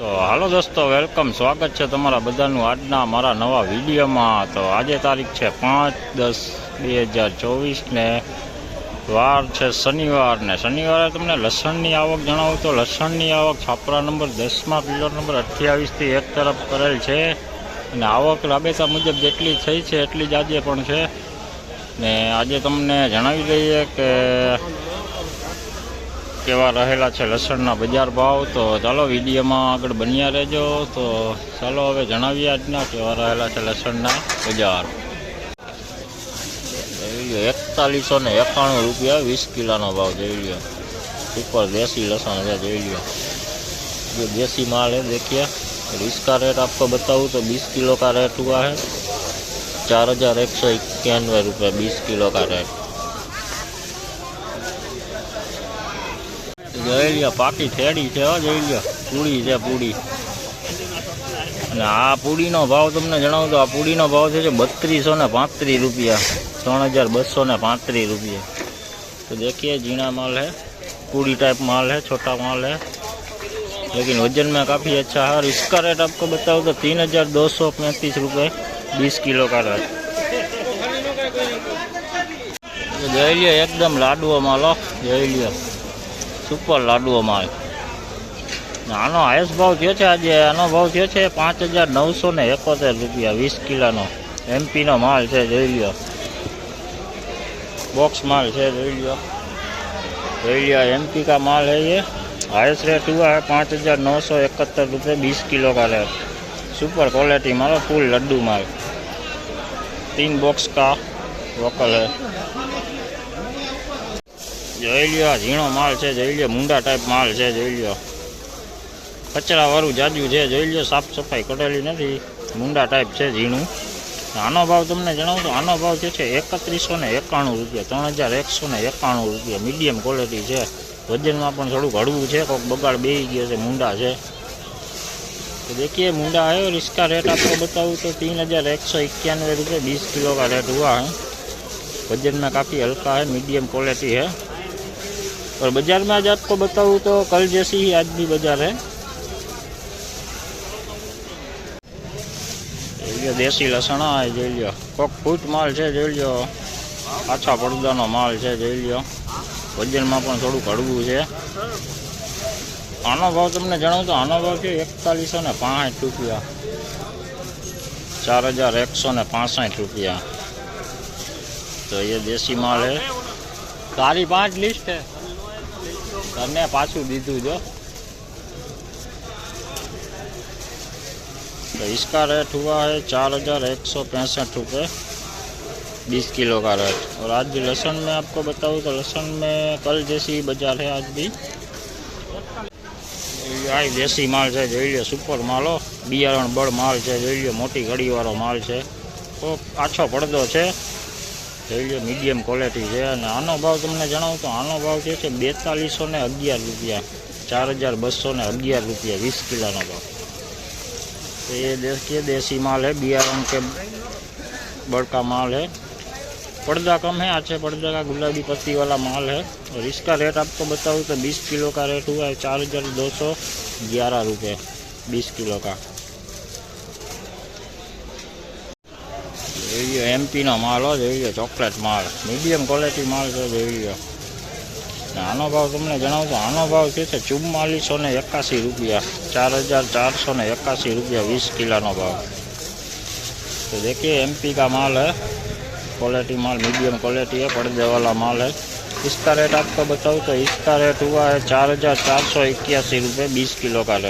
તો હાલો દોસ્તો વેલકમ સ્વાગત છે તમારા બધાનું આજના મારા નવા વિડીયોમાં તો આજે તારીખ છે પાંચ દસ બે હજાર ચોવીસને વાર છે શનિવાર ને શનિવારે તમને લસણની આવક જણાવું તો લસણની આવક છાપરા નંબર દસમાં પિલર નંબર અઠ્યાવીસથી એક તરફ કરેલ છે અને આવક રાબેતા મુજબ જેટલી થઈ છે એટલી જ આજે પણ છે ને આજે તમને જણાવી દઈએ કે के रहेला है बजार भाव तो चलो वीडियो में आग बनिया रहो तो चलो हमें जानी आज के रहेला है लसन बजार ने एकाणु रुपया वीस किला भाव जो लिया सुपर देसी लसन है जो लिया जो देसी माल है देखिए इसका रेट आपको बताऊँ तो बीस किलो का रेट हुआ है चार हज़ार एक सौ इक्यानवे रुपये बीस किलो का रेट જઈલિયા પાકી ઠેડી છે જઈલિયા પૂડી છે પૂડી અને આ પૂડીનો ભાવ તમને જણાવું તો આ પૂડીનો ભાવ છે બત્રીસો ને પાંત્રીસ રૂપિયા ત્રણ હજાર બસો ને પાંત્રીસ રૂપિયા તો देखिए जीना माल है पूरी टाइप माल है छोटा माल है लेकिन वजन में काफ़ी अच्छा है और इसका रेट आपको बताओ तो तीन हज़ार दो सौ पैंतीस रूपए बीस किलो का रेट एकदम लाडुओ माल जय लिया સુપર લાડુઓમાં આવે આનો હાઈએસ્ટ ભાવ થયો છે આજે આનો ભાવ થયો છે પાંચ હજાર નવસો ને એકોતેર રૂપિયા વીસ કિલોનો એમપીનો માલ છે જોઈ લ્યો બોક્સ માલ છે જોઈ લ્યો જોઈ લો એમપી કા માલ है ये हाइस्ट रेट हुआ है पाँच हज़ार नौ सौ इकहत्तर रुपये बीस સુપર ક્વોલિટી મારો ફૂલ લડ્ડુ માલ फुल लड्डू माल तीन बॉक्स જોઈએ આ ઝીણો માલ છે જોઈએ મુંડા ટાઈપ માલ છે જોઈ લો કચરા વારું જાજુ છે જોઈ લો સાફ સફાઈ કટેલી નથી મુંડા ટાઈપ છે ઝીણો આનો ભાવ તમને જણાવું તો આનો ભાવ જે છે 3191 રૂપિયા 3191 રૂપિયા મિડિયમ ક્વોલિટી છે વજનમાં પણ થોડું ઘડવું છે કોક બગાડ બેઈ ગયો છે મુંડા છે તો देखिए મુંડા આયે અને इसका रेट आपको बताऊं तो 3191 રૂપિયા 20 કિલો કરે ડુઆ છે વજનમાં કાફી હલકા છે મિડિયમ ક્વોલિટી છે और बाजार में आज आपको बताऊँ तो कल जैसी ही आज भी बाजार है देसी लसणा है जो लियो कोक फूट माल है जो लियो अच्छा पड़दा ना माल है जो लियो वजन में थोड़ा कड़वू है आनो भाव तमने जाना तो आनो भाव के एकतालीसो रुपया चार हजार एक सौ पांसठ रुपया तो ये देसी माल है सारी पांच लिस्ट है તમે પાછું દીધું જો तो इसका रेट हुआ है चार हज़ार एक सौ पैंसठ रुपये बीस किलो का रेट और आज भी लहसुन में आपको बताऊँ तो लहसुन में कल जैसी बाजार है आज भी આ દેશી માલ છે જોઈ લો સુપર માલો બિયારણ બળ માલ છે જોઈ લો મોટી ઘડીવાળો માલ છે તો આછો પડદો છે थे मीडियम क्वॉलिटी है आव तक जाना तो आव जो है सौ अगियार रुपया चार हज़ार बसो अगर रुपया वीस किलो भाव तो ये देखिए देसी माल है बियारण के बड़का माल है पड़दा कम है अच्छे पड़दा का गुलाबी पत्ती वाला माल है और इसका रेट आपको बताऊँ तो बीस किलो का रेट हुआ है चार हज़ार दो सौ ग्यारह रुपये बीस किलो का જોઈ એમપીનો માલ હો જોઈ ગયો ચોકલેટ માલ મીડિયમ ક્વોલિટી માલ છે જોઈ ગયો આનો ભાવ તમને જણાવું આનો ભાવ છે છે ચુમ્માલીસો ને એકાસી રૂપિયા ચાર હજાર ચારસો ને એકાસી રૂપિયા વીસ કિલોનો ભાવ તો देखिए એમપી કા માલ હે क्वालिटी માલ મીડિયમ ક્વોલિટી है पर्दे માલ હે है રેટ रेट आपको बताऊँ तो इसका रेट हुआ है चार हज़ार चार सौ इक्यासी रुपये बीस किलो का